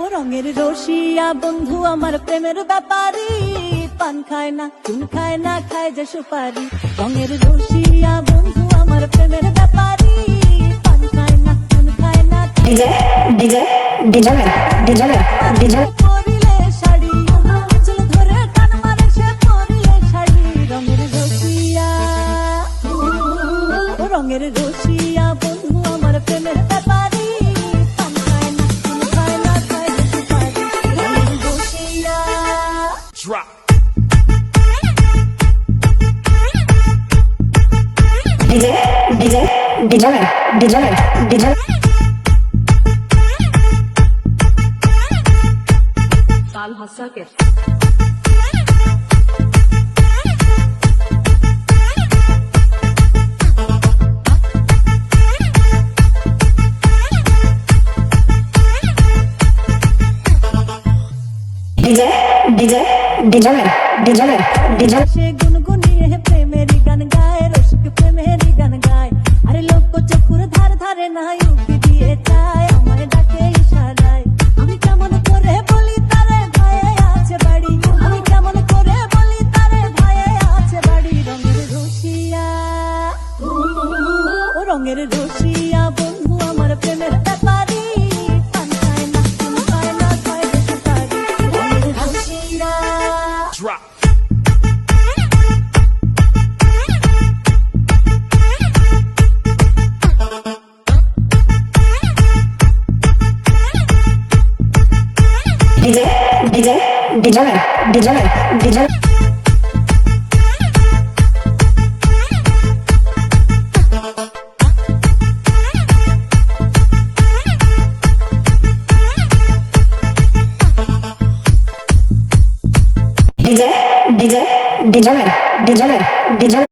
ও রঙের রসিয়া বন্ধু আমার প্রেমের ব্যাপারি। পান খায় না চুন খায় না খায় যে সুপারি। রঙের রসিয়া বন্ধু আমার প্রেমের ব্যাপারি। পান খায় না চুন খায় না man, DJ DJ, DJ, DJ man, DJ man, DJ man. কাল হাসাকের DJ, DJ, চকুর ধার ধারে নাই উঠি দিয়ে চায় আমায় ডাকে ইশারায়। আমি কেমন করে বলি, তারে ভাইয়ে আছে বাড়ি। আমি কেমন করে বলি, তারে ভাইয়ে আছে বাড়ি। রঙের রসিয়া, ও রঙের রসিয়া। DJ, DJ, DJ man, DJ man, DJ man. DJ, DJ,